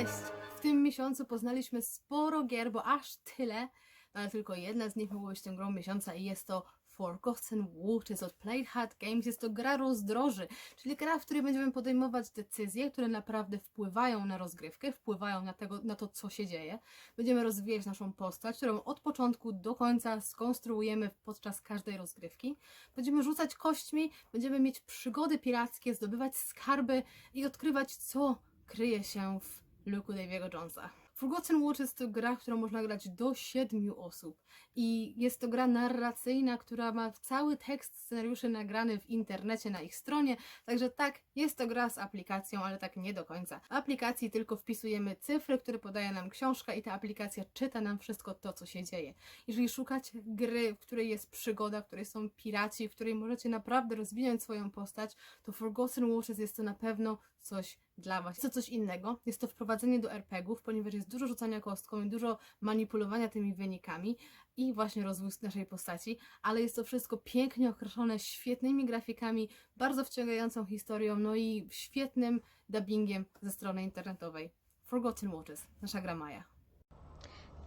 Cześć! W tym miesiącu poznaliśmy sporo gier, bo aż tyle, no ale tylko jedna z nich mogła być tą grą miesiąca i jest to Forgotten Waters od Played Hard Games. Jest to gra rozdroży, czyli gra, w której będziemy podejmować decyzje, które naprawdę wpływają na rozgrywkę, wpływają na, tego, na to, co się dzieje. Będziemy rozwijać naszą postać, którą od początku do końca skonstruujemy podczas każdej rozgrywki. Będziemy rzucać kośćmi, będziemy mieć przygody pirackie, zdobywać skarby i odkrywać, co kryje się w Luke'u Daviego Jonesa. Forgotten Waters to gra, którą można grać do siedmiu osób i jest to gra narracyjna, która ma cały tekst scenariuszy nagrany w internecie na ich stronie, także tak, jest to gra z aplikacją, ale tak nie do końca. W aplikacji tylko wpisujemy cyfry, które podaje nam książka i ta aplikacja czyta nam wszystko to, co się dzieje. Jeżeli szukacie gry, w której jest przygoda, w której są piraci, w której możecie naprawdę rozwinąć swoją postać, to Forgotten Waters jest to na pewno coś dla Was. Jest to coś innego. Jest to wprowadzenie do RPGów, ponieważ jest dużo rzucania kostką i dużo manipulowania tymi wynikami i właśnie rozwój naszej postaci, ale jest to wszystko pięknie określone, świetnymi grafikami, bardzo wciągającą historią, no i świetnym dubbingiem ze strony internetowej. Forgotten Waters, nasza gra Maja.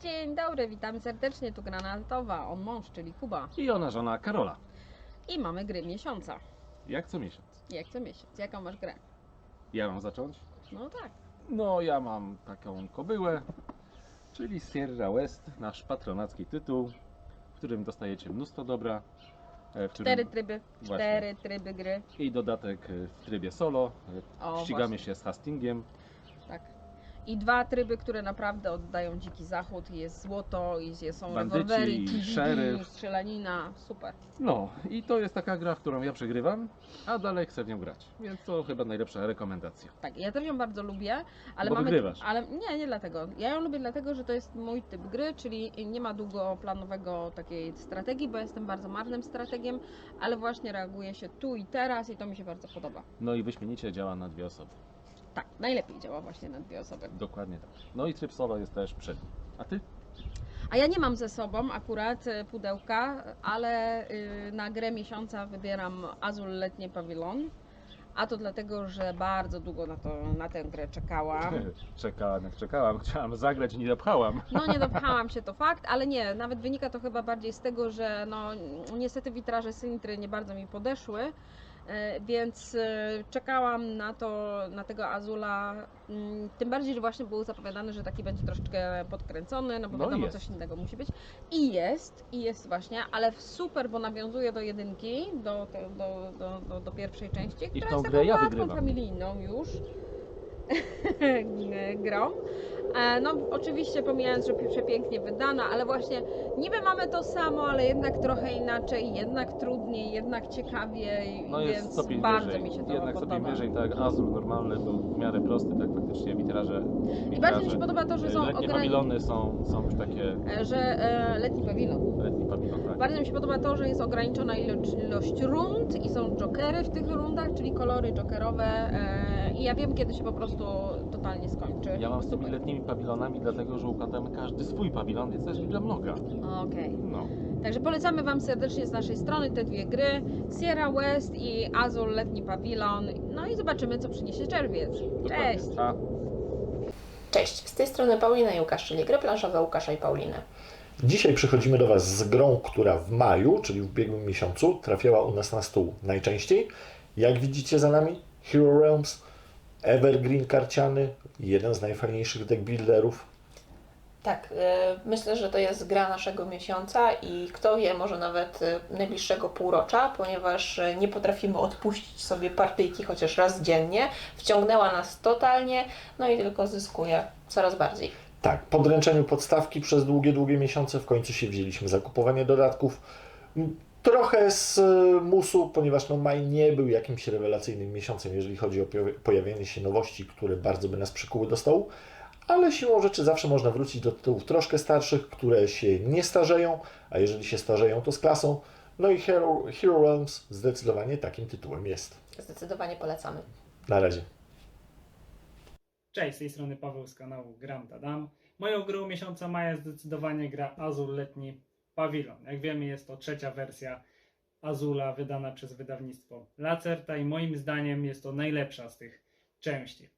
Dzień dobry, witamy serdecznie, tu Granatowa, on mąż, czyli Kuba. I ona żona Karola. I mamy gry miesiąca. Jak co miesiąc. Jak co miesiąc? Jaką masz grę? Ja mam zacząć? No tak. No, ja mam taką kobyłę, czyli Sierra West, nasz patronacki tytuł, w którym dostajecie mnóstwo dobra. e, W którym Cztery tryby, Właśnie. cztery tryby gry. I dodatek e, w trybie solo. e, O, Ścigamy właśnie. się z Hastingiem. I dwa tryby, które naprawdę oddają dziki zachód. Jest złoto, i są Bandyci, rewolwery, szeryf. strzelanina. Super. No, i to jest taka gra, w którą ja przegrywam, a dalej chcę w nią grać. Więc to chyba najlepsza rekomendacja. Tak, ja też ją bardzo lubię, ale Bo mamy. wygrywasz. Ale nie, nie dlatego. Ja ją lubię dlatego, że to jest mój typ gry, czyli nie ma długoplanowego takiej strategii, bo jestem bardzo marnym strategiem, ale właśnie reaguje się tu i teraz i to mi się bardzo podoba. No i wyśmienicie działa na dwie osoby. Tak, najlepiej działa właśnie na dwie osoby. Dokładnie tak. No i tryb solo jest też przedni. A ty? A ja nie mam ze sobą akurat y, pudełka, ale y, na grę miesiąca wybieram Azul Letnie Pawilon. A to dlatego, że bardzo długo na, to, na tę grę czekałam. Czekałam, jak czekałam. Chciałam zagrać i nie dopchałam. No nie dopchałam się, to fakt, ale nie, nawet wynika to chyba bardziej z tego, że no niestety witraże Sintry nie bardzo mi podeszły, więc e, czekałam na to, na tego Azula, mm, tym bardziej, że właśnie było zapowiadane, że taki będzie troszeczkę podkręcony, no bo No i wiadomo, jest. coś innego musi być. I jest, i jest właśnie, ale super, bo nawiązuje do jedynki, do, do, do, do, do pierwszej części, która tą jest grę taką ja łatwą, wygrywam. familijną już grą. E, No oczywiście pomijając, że przepięknie wydana, ale właśnie niby mamy to samo, ale jednak trochę inaczej, jednak trudniej, jednak ciekawiej, No jest więc stopień bardzo wyżej. mi się to Jednak podoba. stopień wyżej, tak Azul normalny był w miarę prosty, tak faktycznie witraże. I bardzo mi się podoba to, że są Letnie ograni- pawilony są, są już takie E, że e, letni pawilon. letni pawilon, tak. Bardzo mi się podoba to, że jest ograniczona ilość, ilość rund i są jokery w tych rundach, czyli kolory jokerowe e, i ja wiem, kiedy się po prostu totalnie skończy. Ja mam z tymi Super. letnimi pawilonami, dlatego że układamy każdy swój pawilon, więc też dla mnoga. Okej. No. Także polecamy Wam serdecznie z naszej strony te dwie gry, Sierra West i Azul Letni Pawilon. No i zobaczymy, co przyniesie czerwiec. Dokładnie. Cześć! Cześć, z tej strony Paulina i Łukasz, czyli gry planszowe Łukasza i Pauliny. Dzisiaj przychodzimy do Was z grą, która w maju, czyli w ubiegłym miesiącu, trafiała u nas na stół najczęściej. Jak widzicie za nami, Hero Realms, Evergreen karciany, jeden z najfajniejszych deck builderów. Tak, e, myślę, że to jest gra naszego miesiąca i kto wie, może nawet e, najbliższego półrocza, ponieważ e, nie potrafimy odpuścić sobie partyjki chociaż raz dziennie. Wciągnęła nas totalnie, no i tylko zyskuje coraz bardziej. Tak, po dręczeniu podstawki przez długie, długie miesiące w końcu się wzięliśmy za kupowanie dodatków. Trochę z e, musu, ponieważ no, maj nie był jakimś rewelacyjnym miesiącem, jeżeli chodzi o pojawienie się nowości, które bardzo by nas przykuły do stołu, ale siłą rzeczy zawsze można wrócić do tytułów troszkę starszych, które się nie starzeją, a jeżeli się starzeją, to z klasą. No i Hero, Hero Realms zdecydowanie takim tytułem jest. Zdecydowanie polecamy. Na razie. Cześć, z tej strony Paweł z kanału Gram Tadam. Moją grą miesiąca maja zdecydowanie gra Azul Letni Pawilon. Jak wiemy jest to trzecia wersja Azula wydana przez wydawnictwo Lacerta i moim zdaniem jest to najlepsza z tych części.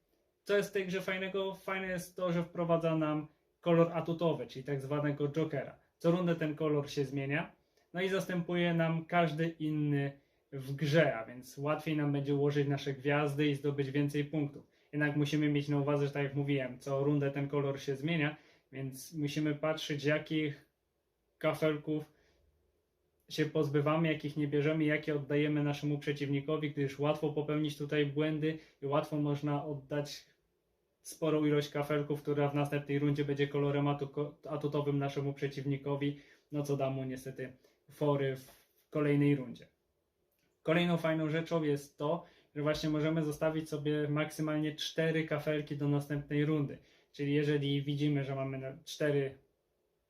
Co jest w tej grze fajnego? Fajne jest to, że wprowadza nam kolor atutowy, czyli tak zwanego Jokera. Co rundę ten kolor się zmienia, no i zastępuje nam każdy inny w grze, a więc łatwiej nam będzie ułożyć nasze gwiazdy i zdobyć więcej punktów. Jednak musimy mieć na uwadze, że tak jak mówiłem, co rundę ten kolor się zmienia, więc musimy patrzeć, jakich kafelków się pozbywamy, jakich nie bierzemy, jakie oddajemy naszemu przeciwnikowi, gdyż łatwo popełnić tutaj błędy i łatwo można oddać sporą ilość kafelków, która w następnej rundzie będzie kolorem atu- atutowym naszemu przeciwnikowi, no co da mu niestety fory w kolejnej rundzie. Kolejną fajną rzeczą jest to, że właśnie możemy zostawić sobie maksymalnie 4 kafelki do następnej rundy. Czyli jeżeli widzimy, że mamy na 4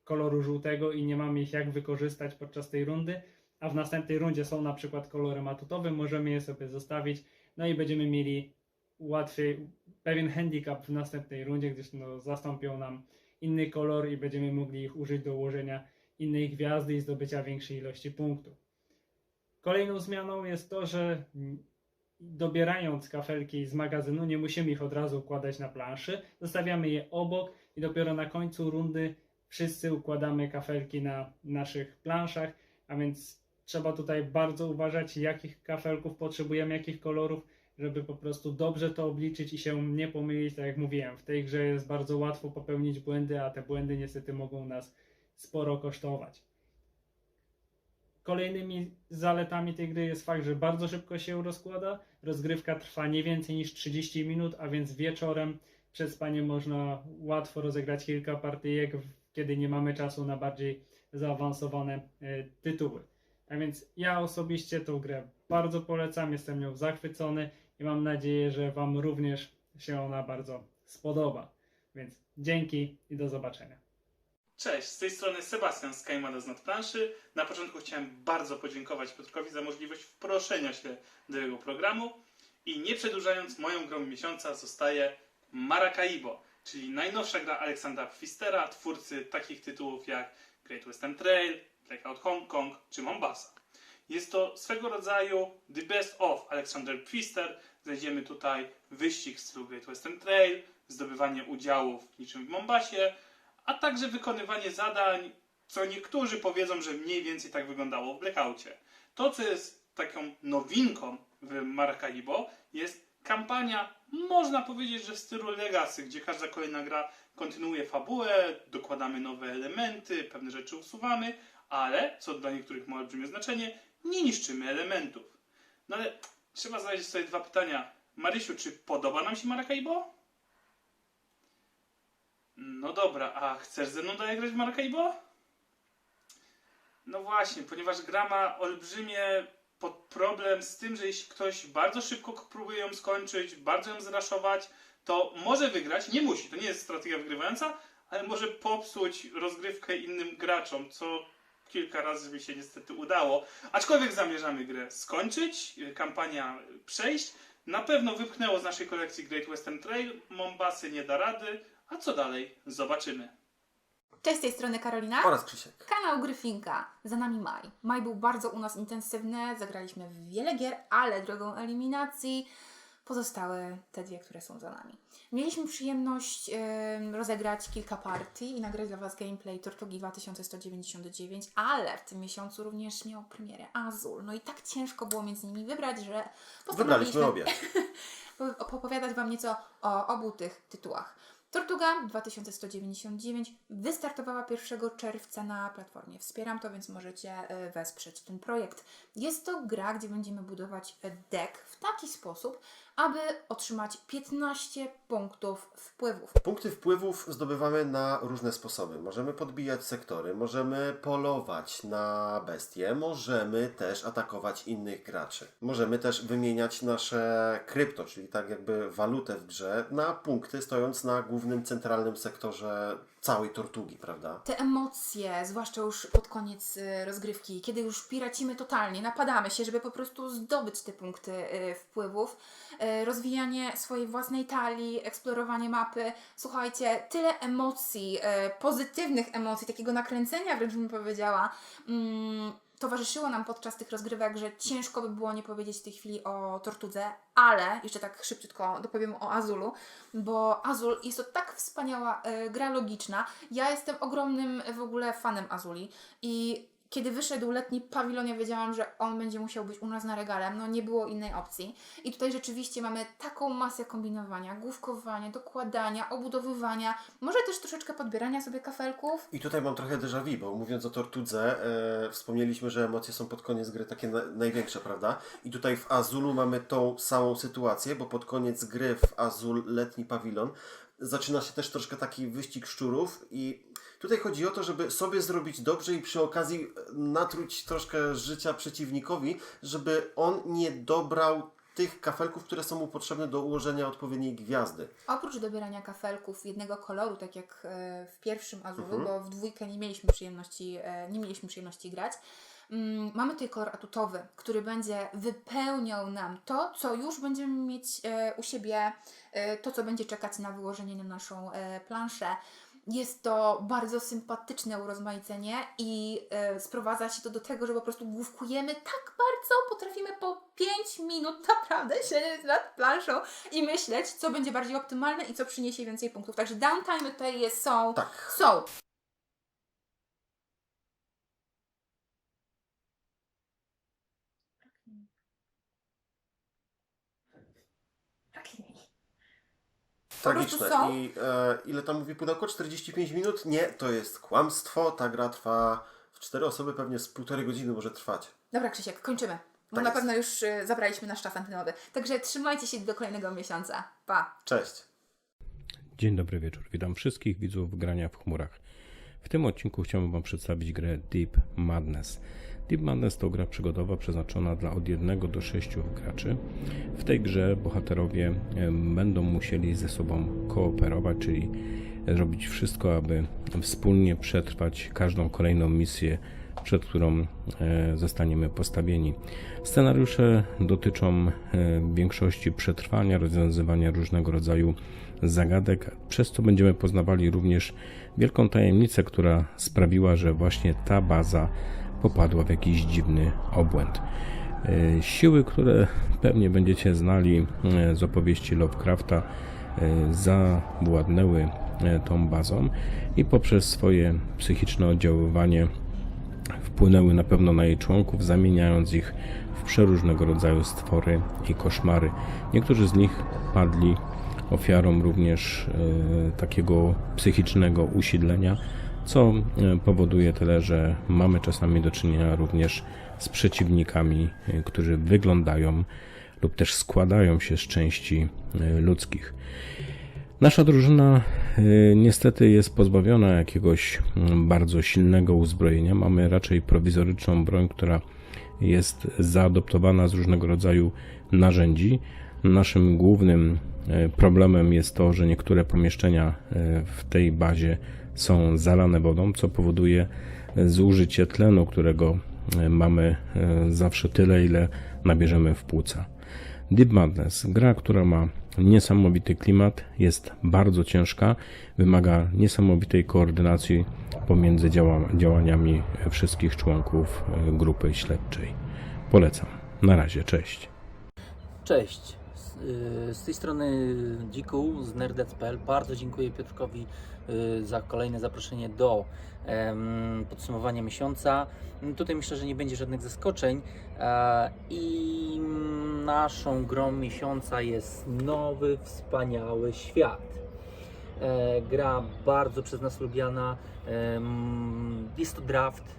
koloru żółtego i nie mamy ich jak wykorzystać podczas tej rundy, a w następnej rundzie są na przykład kolorem atutowym, możemy je sobie zostawić, no i będziemy mieli łatwiej, pewien handicap w następnej rundzie, gdyż no, zastąpią nam inny kolor i będziemy mogli ich użyć do ułożenia innej gwiazdy i zdobycia większej ilości punktów. Kolejną zmianą jest to, że dobierając kafelki z magazynu nie musimy ich od razu układać na planszy, zostawiamy je obok i dopiero na końcu rundy wszyscy układamy kafelki na naszych planszach, a więc trzeba tutaj bardzo uważać, jakich kafelków potrzebujemy, jakich kolorów, żeby po prostu dobrze to obliczyć i się nie pomylić. Tak jak mówiłem, w tej grze jest bardzo łatwo popełnić błędy, a te błędy niestety mogą nas sporo kosztować. Kolejnymi zaletami tej gry jest fakt, że bardzo szybko się rozkłada. Rozgrywka trwa nie więcej niż 30 minut, a więc wieczorem przed spaniem można łatwo rozegrać kilka partyjek, kiedy nie mamy czasu na bardziej zaawansowane e, tytuły. A więc ja osobiście tą grę bardzo polecam, jestem nią zachwycony i mam nadzieję, że Wam również się ona bardzo spodoba. Więc dzięki i do zobaczenia. Cześć, z tej strony Sebastian z Kajmada z Nadplanszy. Na początku chciałem bardzo podziękować Piotrkowi za możliwość wproszenia się do jego programu i nie przedłużając, moją grą miesiąca zostaje Maracaibo, czyli najnowsza gra Aleksandra Pfistera, twórcy takich tytułów jak Great Western Trail, Blackout Hong Kong czy Mombasa. Jest to swego rodzaju The Best of Alexander Pfister. Znajdziemy tutaj wyścig w stylu Great Western Trail, zdobywanie udziałów niczym w Mombasie, a także wykonywanie zadań, co niektórzy powiedzą, że mniej więcej tak wyglądało w Blackoutie. To, co jest taką nowinką w Maracaibo, jest kampania, można powiedzieć, że w stylu Legacy, gdzie każda kolejna gra kontynuuje fabułę, dokładamy nowe elementy, pewne rzeczy usuwamy, ale, co dla niektórych ma olbrzymie znaczenie, nie niszczymy elementów. No ale trzeba zadać sobie dwa pytania. Marysiu, czy podoba nam się Maracaibo? No dobra, a chcesz ze mną dalej grać w Maracaibo? No właśnie, ponieważ gra ma olbrzymie problem z tym, że jeśli ktoś bardzo szybko próbuje ją skończyć, bardzo ją zraszować, to może wygrać, nie musi, to nie jest strategia wygrywająca, ale może popsuć rozgrywkę innym graczom, co kilka razy mi się niestety udało. Aczkolwiek zamierzamy grę skończyć, y, kampania przejść. Na pewno wypchnęło z naszej kolekcji Great Western Trail, Mombasy nie da rady, a co dalej? Zobaczymy. Cześć, z tej strony Karolina. oraz Krzysiek. Kanał Gryfinka. Za nami maj. Maj był bardzo u nas intensywny, zagraliśmy w wiele gier, ale drogą eliminacji pozostały te dwie, które są za nami. Mieliśmy przyjemność em, rozegrać kilka partii i nagrać dla Was gameplay Tortugi 2199, ale w tym miesiącu również miał premierę Azul. No i tak ciężko było między nimi wybrać, że Wybraliśmy postanowiliśmy obie. po- opowiadać Wam nieco o obu tych tytułach. Tortuga 2199 wystartowała 1 czerwca na platformie. Wspieram to, więc możecie e, wesprzeć ten projekt. Jest to gra, gdzie będziemy budować deck w taki sposób, aby otrzymać 15 punktów wpływów. Punkty wpływów zdobywamy na różne sposoby. Możemy podbijać sektory, możemy polować na bestie, możemy też atakować innych graczy. Możemy też wymieniać nasze krypto, czyli tak jakby walutę w grze, na punkty, stojąc na głównym centralnym sektorze całej tortugi, prawda? Te emocje, zwłaszcza już pod koniec e, rozgrywki, kiedy już piracimy totalnie, napadamy się, żeby po prostu zdobyć te punkty e, wpływów, e, rozwijanie swojej własnej talii, eksplorowanie mapy. Słuchajcie, tyle emocji, pozytywnych emocji, takiego nakręcenia wręcz bym powiedziała. Mm, towarzyszyło nam podczas tych rozgrywek, że ciężko by było nie powiedzieć w tej chwili o Tortudze, ale jeszcze tak szybciutko dopowiem o Azulu, bo Azul jest to tak wspaniała e, gra logiczna. Ja jestem ogromnym w ogóle fanem Azuli i kiedy wyszedł letni pawilon, ja wiedziałam, że on będzie musiał być u nas na regale. No nie było innej opcji. I tutaj rzeczywiście mamy taką masę kombinowania, główkowania, dokładania, obudowywania, może też troszeczkę podbierania sobie kafelków. I tutaj mam trochę déjà vu, bo mówiąc o Tortudze, e, wspomnieliśmy, że emocje są pod koniec gry takie na, największe, prawda? I tutaj w Azulu mamy tą samą sytuację, bo pod koniec gry w Azul letni pawilon zaczyna się też troszkę taki wyścig szczurów i tutaj chodzi o to, żeby sobie zrobić dobrze i przy okazji natruć troszkę życia przeciwnikowi, żeby on nie dobrał tych kafelków, które są mu potrzebne do ułożenia odpowiedniej gwiazdy. Oprócz dobierania kafelków jednego koloru, tak jak e, w pierwszym Azulu, Mhm. bo w dwójkę nie mieliśmy przyjemności, e, nie mieliśmy przyjemności grać, mamy tutaj kolor atutowy, który będzie wypełniał nam to, co już będziemy mieć e, u siebie, e, to, co będzie czekać na wyłożenie na naszą e, planszę. Jest to bardzo sympatyczne urozmaicenie i sprowadza się to do tego, że po prostu główkujemy tak bardzo, potrafimy po 5 minut naprawdę siedzieć nad planszą i myśleć, co będzie bardziej optymalne i co przyniesie więcej punktów. Także downtime tutaj jest, są, Tak. są. Tragiczne. są. I e, ile tam mówi pudełko? 45 minut? Nie, to jest kłamstwo. Ta gra trwa w cztery osoby, pewnie z półtorej godziny może trwać. Dobra Krzysiek, kończymy. Bo Tak na jest. pewno już y, zabraliśmy nasz czas antenowy. Także trzymajcie się do kolejnego miesiąca. Pa! Cześć. Dzień dobry wieczór. Witam wszystkich widzów grania w chmurach. W tym odcinku chciałbym Wam przedstawić grę Deep Madness. Deep Madness to gra przygodowa przeznaczona dla od 1 do 6 graczy. W tej grze bohaterowie będą musieli ze sobą kooperować, czyli robić wszystko, aby wspólnie przetrwać każdą kolejną misję, przed którą e, zostaniemy postawieni. Scenariusze dotyczą e, większości przetrwania, rozwiązywania różnego rodzaju zagadek, przez co będziemy poznawali również wielką tajemnicę, która sprawiła, że właśnie ta baza popadła w jakiś dziwny obłęd. E, Siły, które pewnie będziecie znali e, z opowieści Lovecrafta, e, zawładnęły tą bazą i poprzez swoje psychiczne oddziaływanie wpłynęły na pewno na jej członków, zamieniając ich w przeróżnego rodzaju stwory i koszmary. Niektórzy z nich padli ofiarą również takiego psychicznego usidlenia, co e, powoduje tyle, że mamy czasami do czynienia również z przeciwnikami, e, którzy wyglądają lub też składają się z części e, ludzkich. Nasza drużyna niestety jest pozbawiona jakiegoś bardzo silnego uzbrojenia. Mamy raczej prowizoryczną broń, która jest zaadoptowana z różnego rodzaju narzędzi. Naszym głównym problemem jest to, że niektóre pomieszczenia w tej bazie są zalane wodą, co powoduje y, zużycie tlenu, którego y, mamy y, zawsze tyle, ile nabierzemy w płuca. Deep Madness, gra, która ma niesamowity klimat, jest bardzo ciężka, wymaga niesamowitej koordynacji pomiędzy działa działaniami wszystkich członków e, grupy śledczej. Polecam. Na razie, cześć. Cześć, z, y, z tej strony Dziku z Nerdec.pl. Bardzo dziękuję Piotrkowi y, za kolejne zaproszenie do podsumowania miesiąca. Tutaj myślę, że nie będzie żadnych zaskoczeń i naszą grą miesiąca jest nowy, wspaniały świat. E, gra bardzo przez nas lubiana. Em, Jest to draft.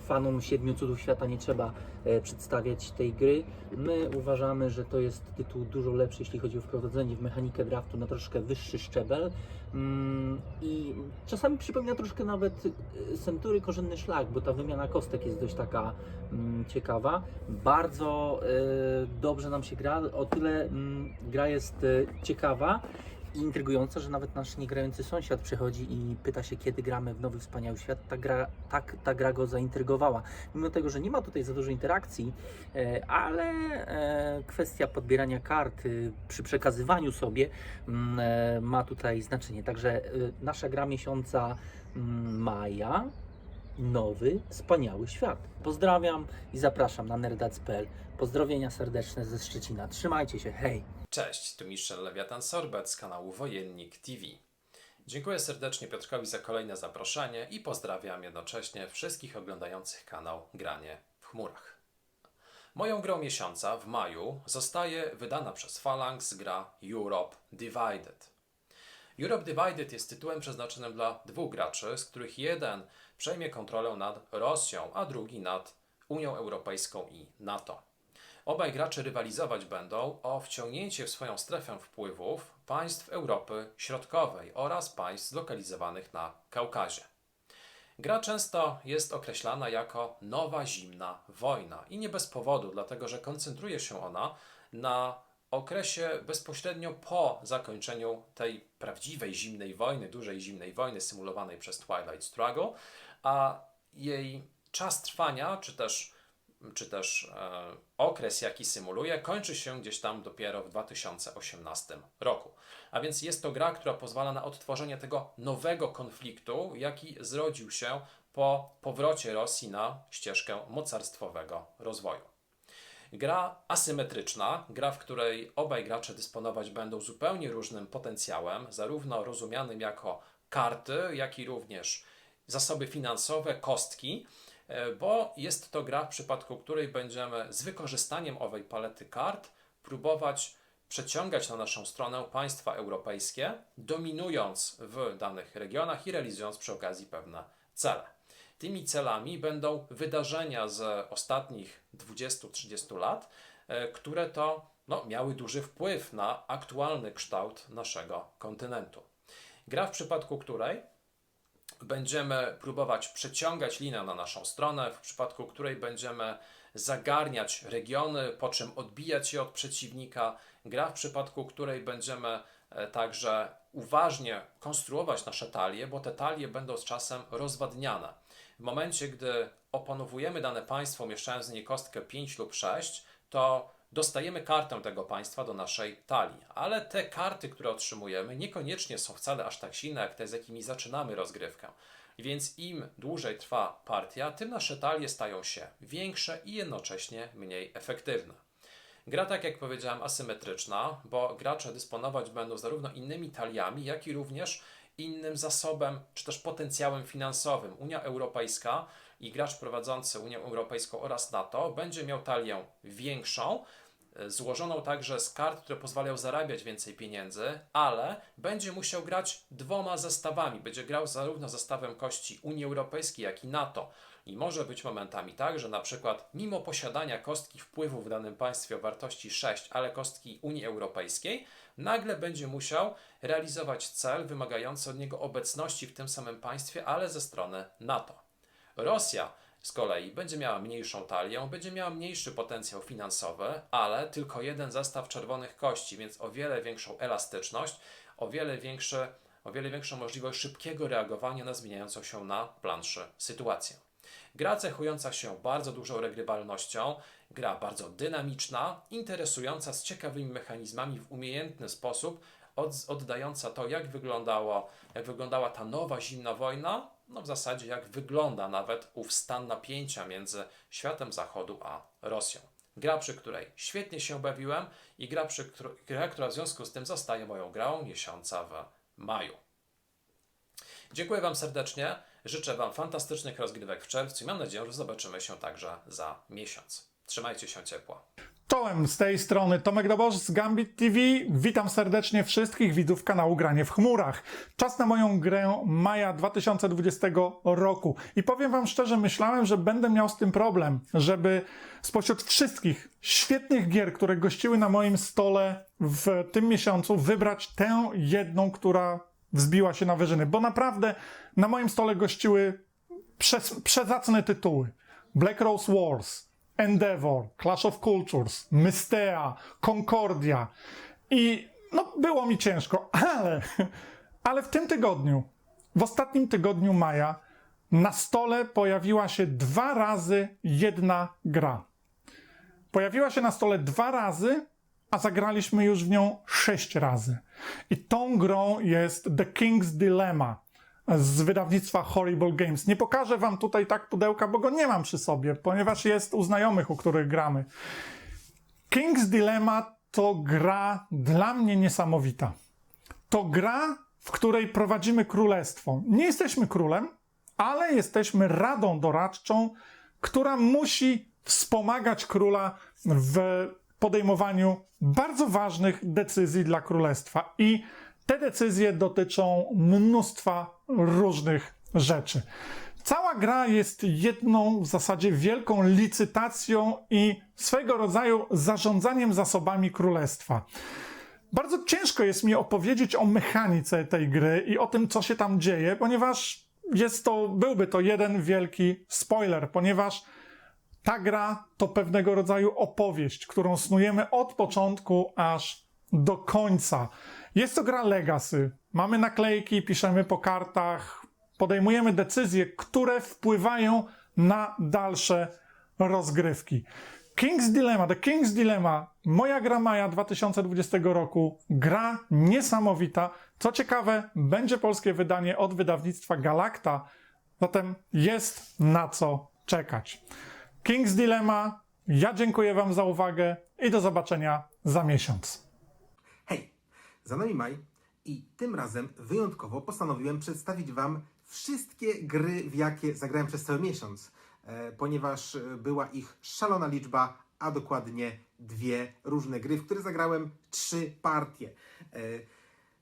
Fanom Siedmiu Cudów Świata nie trzeba e, przedstawiać tej gry. My uważamy, że to jest tytuł dużo lepszy, jeśli chodzi o wprowadzenie w mechanikę draftu na troszkę wyższy szczebel. Mm, I czasami przypomina troszkę nawet e, Century Korzenny Szlak, bo ta wymiana kostek jest dość taka ciekawa. Bardzo e, dobrze nam się gra. O tyle gra jest e, ciekawa i intrygująca, że nawet nasz niegrający sąsiad przychodzi i pyta się, kiedy gramy w Nowy Wspaniały Świat. Ta gra, tak, ta gra go zaintrygowała. Mimo tego, że nie ma tutaj za dużo interakcji, e, ale e, kwestia podbierania kart y, przy przekazywaniu sobie mm, e, ma tutaj znaczenie. Także e, nasza gra miesiąca mm, maja nowy, wspaniały świat. Pozdrawiam i zapraszam na nerdac.pl. Pozdrowienia serdeczne ze Szczecina. Trzymajcie się, hej! Cześć, tu Michel Lewiatan Sorbet z kanału Wojennik TV. Dziękuję serdecznie Piotrkowi za kolejne zaproszenie i pozdrawiam jednocześnie wszystkich oglądających kanał Granie w chmurach. Moją grą miesiąca w maju zostaje wydana przez Phalanx gra Europe Divided. Europe Divided jest tytułem przeznaczonym dla dwóch graczy, z których jeden przejmie kontrolę nad Rosją, a drugi nad Unią Europejską i NATO. Obaj gracze rywalizować będą o wciągnięcie w swoją strefę wpływów państw Europy Środkowej oraz państw zlokalizowanych na Kaukazie. Gra często jest określana jako nowa zimna wojna i nie bez powodu, dlatego że koncentruje się ona na okresie bezpośrednio po zakończeniu tej prawdziwej zimnej wojny, dużej zimnej wojny symulowanej przez Twilight Struggle, a jej czas trwania, czy też, czy też e, okres, jaki symuluje, kończy się gdzieś tam dopiero w 2018 roku. A więc jest to gra, która pozwala na odtworzenie tego nowego konfliktu, jaki zrodził się po powrocie Rosji na ścieżkę mocarstwowego rozwoju. Gra asymetryczna, gra, w której obaj gracze dysponować będą zupełnie różnym potencjałem, zarówno rozumianym jako karty, jak i również zasoby finansowe, kostki, bo jest to gra, w przypadku której będziemy z wykorzystaniem owej palety kart próbować przeciągać na naszą stronę państwa europejskie, dominując w danych regionach i realizując przy okazji pewne cele. Tymi celami będą wydarzenia z ostatnich 20-30 lat, e, które to no, miały duży wpływ na aktualny kształt naszego kontynentu. Gra, w przypadku której będziemy próbować przeciągać linę na naszą stronę, w przypadku której będziemy zagarniać regiony, po czym odbijać je od przeciwnika. Gra, w przypadku której będziemy e, także uważnie konstruować nasze talie, bo te talie będą z czasem rozwadniane. W momencie, gdy opanowujemy dane państwo, umieszczając w niej kostkę 5 lub 6, to dostajemy kartę tego państwa do naszej talii. Ale te karty, które otrzymujemy, niekoniecznie są wcale aż tak silne, jak te, z jakimi zaczynamy rozgrywkę. Więc im dłużej trwa partia, tym nasze talie stają się większe i jednocześnie mniej efektywne. Gra, tak jak powiedziałem, asymetryczna, bo gracze dysponować będą zarówno innymi taliami, jak i również innym zasobem, czy też potencjałem finansowym. Unia Europejska i gracz prowadzący Unię Europejską oraz NATO będzie miał talię większą, e, złożoną także z kart, które pozwalają zarabiać więcej pieniędzy, ale będzie musiał grać dwoma zestawami. Będzie grał zarówno zestawem kości Unii Europejskiej, jak i NATO. I może być momentami tak, że na przykład mimo posiadania kostki wpływu w danym państwie o wartości 6, ale kostki Unii Europejskiej, nagle będzie musiał realizować cel wymagający od niego obecności w tym samym państwie, ale ze strony NATO. Rosja z kolei będzie miała mniejszą talię, będzie miała mniejszy potencjał finansowy, ale tylko jeden zestaw czerwonych kości, więc o wiele większą elastyczność, o wiele, większy, o wiele większą możliwość szybkiego reagowania na zmieniającą się na planszy sytuację. Gra cechująca się bardzo dużą regrywalnością, gra bardzo dynamiczna, interesująca z ciekawymi mechanizmami w umiejętny sposób, od, oddająca to, jak, jak wyglądała ta nowa zimna wojna, no w zasadzie jak wygląda nawet ów stan napięcia między światem zachodu a Rosją. Gra, przy której świetnie się bawiłem i gra, przy, gra, która w związku z tym zostaje moją grą miesiąca w maju. Dziękuję Wam serdecznie. Życzę Wam fantastycznych rozgrywek w czerwcu i mam nadzieję, że zobaczymy się także za miesiąc. Trzymajcie się ciepło. Czołem z tej strony Tomek Dobosz z Gambit TV. Witam serdecznie wszystkich widzów kanału Granie w Chmurach. Czas na moją grę maja 2020 roku. I powiem wam szczerze, myślałem, że będę miał z tym problem, żeby spośród wszystkich świetnych gier, które gościły na moim stole w tym miesiącu, wybrać tę jedną, która wzbiła się na wyżyny. Bo naprawdę na moim stole gościły przez, przezacne tytuły. Black Rose Wars, Endeavor, Clash of Cultures, Mystea, Concordia. I no, było mi ciężko, ale, ale w tym tygodniu, w ostatnim tygodniu maja, na stole pojawiła się dwa razy jedna gra. Pojawiła się na stole dwa razy, a zagraliśmy już w nią sześć razy. I tą grą jest The King's Dilemma. Z wydawnictwa Horrible Games. Nie pokażę wam tutaj tak pudełka, bo go nie mam przy sobie, ponieważ jest u znajomych, u których gramy. King's Dilemma to gra dla mnie niesamowita. To gra, w której prowadzimy królestwo. Nie jesteśmy królem, ale jesteśmy radą doradczą, która musi wspomagać króla w podejmowaniu bardzo ważnych decyzji dla królestwa. I te decyzje dotyczą mnóstwa różnych rzeczy. Cała gra jest jedną w zasadzie wielką licytacją i swego rodzaju zarządzaniem zasobami królestwa. Bardzo ciężko jest mi opowiedzieć o mechanice tej gry i o tym, co się tam dzieje, ponieważ jest to, byłby to jeden wielki spoiler, ponieważ ta gra to pewnego rodzaju opowieść, którą snujemy od początku aż do końca. Jest to gra Legacy. Mamy naklejki, piszemy po kartach, podejmujemy decyzje, które wpływają na dalsze rozgrywki. King's Dilemma, The King's Dilemma, moja gra maja 2020 roku, gra niesamowita. Co ciekawe, będzie polskie wydanie od wydawnictwa Galacta, zatem jest na co czekać. King's Dilemma, ja dziękuję Wam za uwagę i do zobaczenia za miesiąc. Za nami Maj i tym razem wyjątkowo postanowiłem przedstawić Wam wszystkie gry, w jakie zagrałem przez cały miesiąc, e, ponieważ e, była ich szalona liczba, a dokładnie dwie różne gry, w które zagrałem trzy partie. E,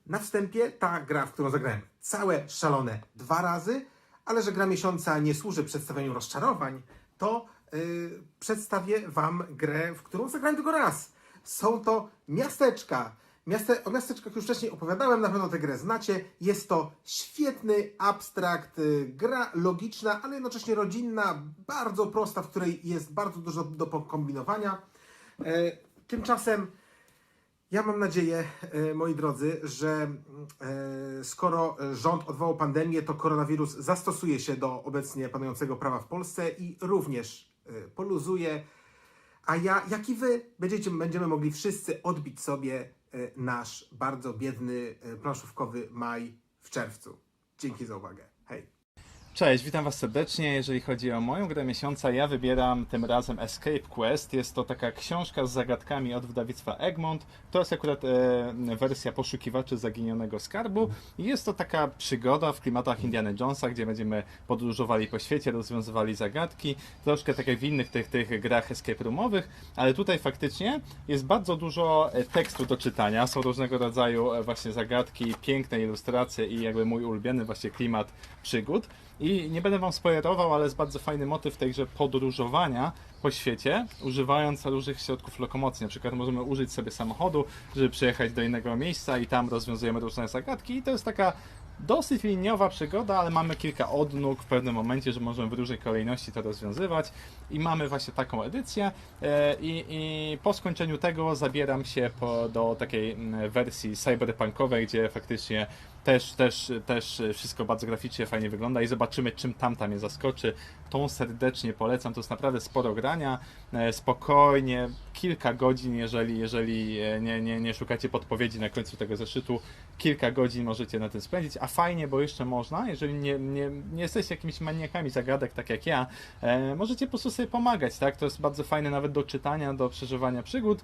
na wstępie ta gra, w którą zagrałem całe szalone dwa razy, ale że gra miesiąca nie służy przedstawianiu rozczarowań, to yy, przedstawię Wam grę, w którą zagrałem tylko raz. Są to miasteczka. Miaste, o miasteczkach już wcześniej opowiadałem, na pewno tę grę znacie. Jest to świetny abstrakt, y, gra logiczna, ale jednocześnie rodzinna, bardzo prosta, w której jest bardzo dużo do pokombinowania. E, tymczasem ja mam nadzieję, e, moi drodzy, że e, skoro rząd odwołał pandemię, to koronawirus zastosuje się do obecnie panującego prawa w Polsce i również poluzuje. A ja, jak i wy, będziecie, będziemy mogli wszyscy odbić sobie nasz bardzo biedny e, planszówkowy maj w czerwcu. Dzięki za uwagę. Hej. Cześć, witam Was serdecznie. Jeżeli chodzi o moją grę miesiąca, ja wybieram tym razem Escape Quest. Jest to taka książka z zagadkami od wydawnictwa Egmont. To jest akurat e, wersja poszukiwaczy zaginionego skarbu. Jest to taka przygoda w klimatach Indiana Jonesa, gdzie będziemy podróżowali po świecie, rozwiązywali zagadki. Troszkę tak jak w innych tych, tych grach escape roomowych, ale tutaj faktycznie jest bardzo dużo e, tekstu do czytania. Są różnego rodzaju e, właśnie zagadki, piękne ilustracje i jakby mój ulubiony właśnie klimat przygód. I nie będę wam spoilerował, ale jest bardzo fajny motyw tejże podróżowania po świecie, używając różnych środków lokomocji. Na przykład możemy użyć sobie samochodu, żeby przyjechać do innego miejsca i tam rozwiązujemy różne zagadki. I to jest taka dosyć liniowa przygoda, ale mamy kilka odnóg w pewnym momencie, że możemy w różnej kolejności to rozwiązywać. I mamy właśnie taką edycję. E, I, i po skończeniu tego zabieram się po, do takiej mm, wersji cyberpunkowej, gdzie faktycznie też, też, też wszystko bardzo graficznie fajnie wygląda i zobaczymy, czym tam tam zaskoczy. Tą serdecznie polecam, to jest naprawdę sporo grania, e, spokojnie, kilka godzin, jeżeli, jeżeli e, nie, nie, nie szukacie podpowiedzi na końcu tego zeszytu, kilka godzin możecie na tym spędzić, a fajnie, bo jeszcze można, jeżeli nie, nie, nie jesteście jakimiś maniakami zagadek, tak jak ja, e, możecie po prostu sobie pomagać, tak? To jest bardzo fajne nawet do czytania, do przeżywania przygód,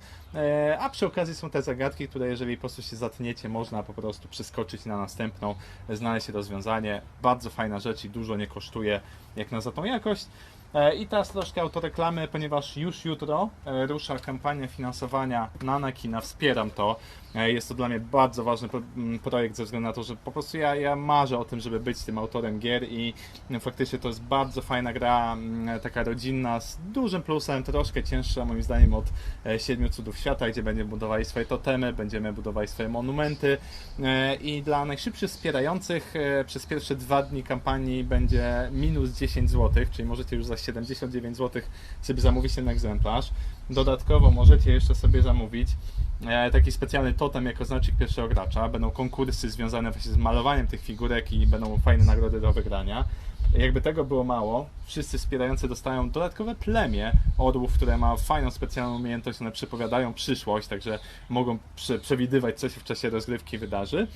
a przy okazji są te zagadki, które jeżeli po prostu się zatniecie, można po prostu przeskoczyć na następną, znaleźć rozwiązanie. Bardzo fajna rzecz i dużo nie kosztuje jak na za tą jakość. E, I teraz troszkę autoreklamy, ponieważ już jutro e, rusza kampania finansowania Nanakina, wspieram to. E, Jest to dla mnie bardzo ważny pro- m, projekt ze względu na to, że po prostu ja, ja marzę o tym, żeby być tym autorem gier i no, faktycznie to jest bardzo fajna gra, m, taka rodzinna, z dużym plusem, troszkę cięższa moim zdaniem od e, Siedmiu Cudów Świata, gdzie będziemy budowali swoje totemy, będziemy budowali swoje monumenty E, i dla najszybszych wspierających przez pierwsze dwa dni kampanii będzie minus 10 zł, czyli możecie już za 79 zł sobie zamówić ten egzemplarz. Dodatkowo możecie jeszcze sobie zamówić taki specjalny totem jako znaczek pierwszego gracza. Będą konkursy związane właśnie z malowaniem tych figurek i będą fajne nagrody do wygrania. Jakby tego było mało, wszyscy wspierający dostają dodatkowe plemię orłów, które ma fajną specjalną umiejętność, one przepowiadają przyszłość, także mogą prze, przewidywać, co się w czasie rozgrywki wydarzy.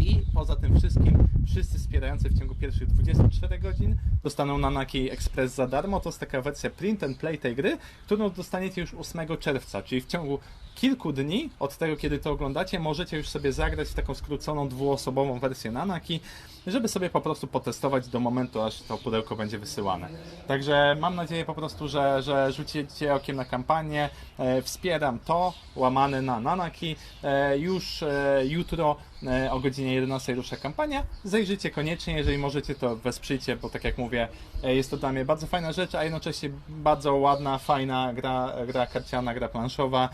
I poza tym wszystkim wszyscy wspierający w ciągu pierwszych 24 godzin dostaną Nanaki Express za darmo. To jest taka wersja print and play tej gry, którą dostaniecie już 8 czerwca, czyli w ciągu kilku dni od tego, kiedy to oglądacie, możecie już sobie zagrać w taką skróconą, dwuosobową wersję Nanaki, żeby sobie po prostu potestować do momentu, aż to pudełko będzie wysyłane. Także mam nadzieję po prostu, że, że rzucicie okiem na kampanię. E, wspieram to, łamane na Nanaki. E, już e, jutro e, o godzinie 11 rusza kampania. Zajrzyjcie koniecznie, jeżeli możecie, to wesprzyjcie, bo tak jak mówię, e, jest to dla mnie bardzo fajna rzecz, a jednocześnie bardzo ładna, fajna gra, gra karciana, gra planszowa,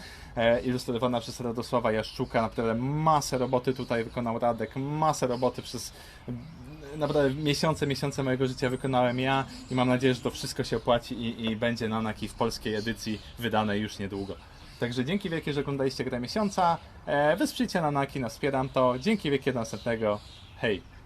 ilustrowana przez Radosława Jaszczuka. Naprawdę masę roboty tutaj wykonał Radek, masę roboty przez naprawdę miesiące, miesiące mojego życia wykonałem ja i mam nadzieję, że to wszystko się opłaci i, i będzie Nanaki w polskiej edycji wydane już niedługo. Także dzięki wielkie, że oglądaliście grę miesiąca. E, wesprzyjcie Nanaki, no wspieram to. Dzięki wielkie do następnego. Hej!